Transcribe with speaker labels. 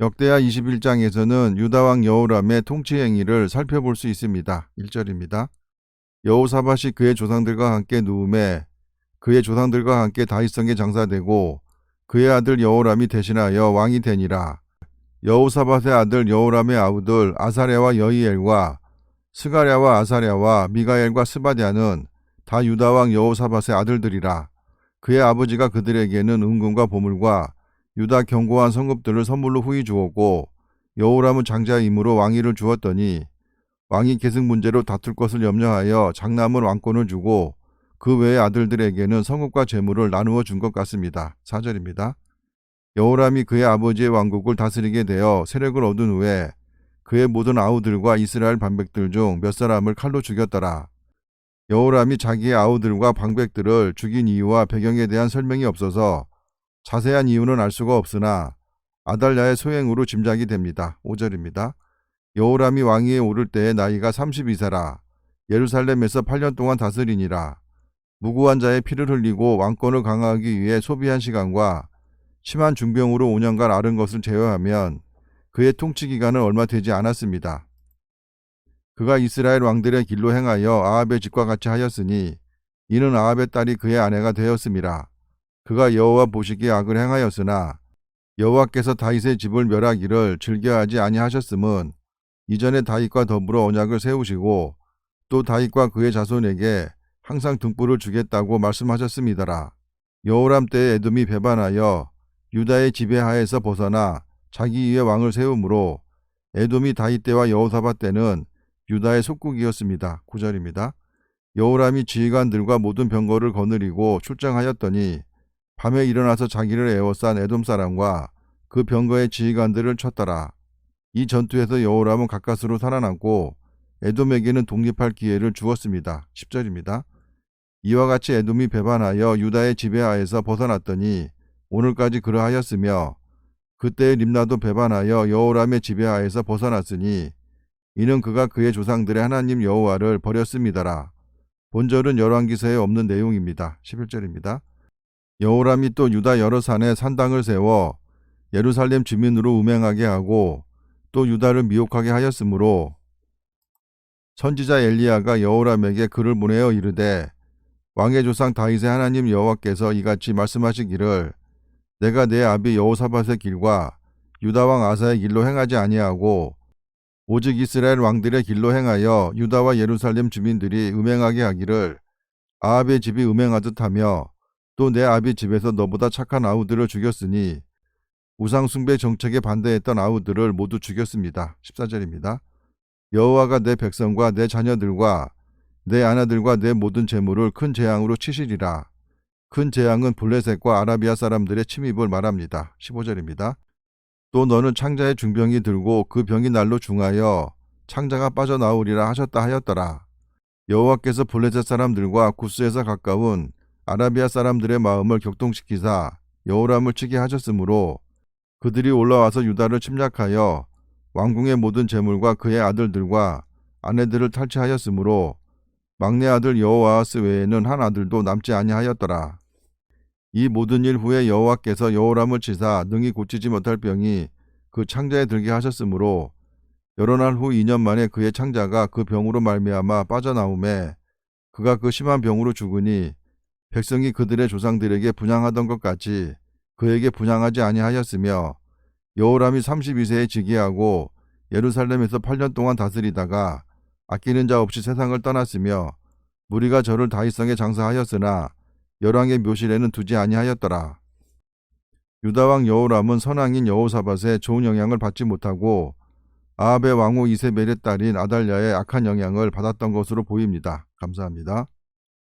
Speaker 1: 역대하 21장에서는 유다왕 여호람의 통치 행위를 살펴볼 수 있습니다. 1절입니다. 여호사밧이 그의 조상들과 함께 누움에 그의 조상들과 함께 다윗성에 장사되고 그의 아들 여호람이 대신하여 왕이 되니라. 여호사밧의 아들 여호람의 아우들 아사랴와 여이엘과 스가랴와 아사랴와 미가엘과 스바랴는 다 유다왕 여호사밧의 아들들이라. 그의 아버지가 그들에게는 은금과 보물과 유다 견고한 성읍들을 선물로 후히 주었고 여호람은 장자임으로 왕위를 주었더니 왕이 계승 문제로 다툴 것을 염려하여 장남은 왕권을 주고 그 외의 아들들에게는 성읍과 재물을 나누어 준 것 같습니다. 4절입니다. 여호람이 그의 아버지의 왕국을 다스리게 되어 세력을 얻은 후에 그의 모든 아우들과 이스라엘 반백들 중 몇 사람을 칼로 죽였더라. 여호람이 자기의 아우들과 방백들을 죽인 이유와 배경에 대한 설명이 없어서 자세한 이유는 알 수가 없으나 아달랴의 소행으로 짐작이 됩니다. 5절입니다. 여호람이 왕위에 오를 때의 나이가 32세라 예루살렘에서 8년 동안 다스리니라. 무고한 자의 피를 흘리고 왕권을 강화하기 위해 소비한 시간과 심한 중병으로 5년간 앓은 것을 제외하면 그의 통치 기간은 얼마 되지 않았습니다. 그가 이스라엘 왕들의 길로 행하여 아합의 집과 같이 하였으니 이는 아합의 딸이 그의 아내가 되었음이라. 그가 여호와 보시기에 악을 행하였으나 여호와께서 다윗의 집을 멸하기를 즐겨하지 아니하셨음은 이전에 다윗과 더불어 언약을 세우시고 또 다윗과 그의 자손에게 항상 등불을 주겠다고 말씀하셨습니다라. 여호람 때에 에돔이 배반하여 유다의 지배하에서 벗어나 자기 위에 왕을 세우므로 에돔이 다윗 때와 여호사밧 때는 유다의 속국이었습니다. 9절입니다. 여호람이 지휘관들과 모든 병거를 거느리고 출정하였더니 밤에 일어나서 자기를 에워싼 에돔 사람과 그 병거의 지휘관들을 쳤더라. 이 전투에서 여호람은 가까스로 살아남고 에돔에게는 독립할 기회를 주었습니다. 10절입니다. 이와 같이 에돔이 배반하여 유다의 지배하에서 벗어났더니 오늘까지 그러하였으며 그때 림나도 배반하여 여호람의 지배하에서 벗어났으니 이는 그가 그의 조상들의 하나님 여호와를 버렸습니다라. 본절은 열왕기서에 없는 내용입니다. 11절입니다. 여호람이 또 유다 여러 산에 산당을 세워 예루살렘 주민으로 음행하게 하고 또 유다를 미혹하게 하였으므로 선지자 엘리야가 여호람에게 글을 보내어 이르되 왕의 조상 다윗의 하나님 여호와께서 이같이 말씀하시기를 내가 내 아비 여호사밧의 길과 유다 왕 아사의 길로 행하지 아니하고 오직 이스라엘 왕들의 길로 행하여 유다와 예루살렘 주민들이 음행하게 하기를 아합의 집이 음행하듯 하며 또 내 아비 집에서 너보다 착한 아우들을 죽였으니 우상숭배 정책에 반대했던 아우들을 모두 죽였습니다. 14절입니다. 여호와가 내 백성과 내 자녀들과 내 아내들과 내 모든 재물을 큰 재앙으로 치시리라. 큰 재앙은 블레셋과 아라비아 사람들의 침입을 말합니다. 15절입니다. 또 너는 창자의 중병이 들고 그 병이 날로 중하여 창자가 빠져나오리라 하셨다 하였더라. 여호와께서 블레셋 사람들과 구스에서 가까운 아라비아 사람들의 마음을 격동시키사 여호람을 치게 하셨으므로 그들이 올라와서 유다를 침략하여 왕궁의 모든 재물과 그의 아들들과 아내들을 탈취하였으므로 막내 아들 여호아스 외에는 한 아들도 남지 아니하였더라. 이 모든 일 후에 여호와께서 여호람을 치사 능히 고치지 못할 병이 그 창자에 들게 하셨으므로 여러 날 후 2년 만에 그의 창자가 그 병으로 말미암아 빠져나오매 그가 그 심한 병으로 죽으니 백성이 그들의 조상들에게 분양하던 것 같이 그에게 분양하지 아니하였으며 여호람이 32세에 즉위하고 예루살렘에서 8년 동안 다스리다가 아끼는 자 없이 세상을 떠났으며 무리가 저를 다윗성에 장사하였으나 열왕의 묘실에는 두지 아니하였더라. 유다왕 여호람은 선왕인 여호사밧의 좋은 영향을 받지 못하고 아합의 왕후 이세벨의 딸인 아달랴의 악한 영향을 받았던 것으로 보입니다. 감사합니다.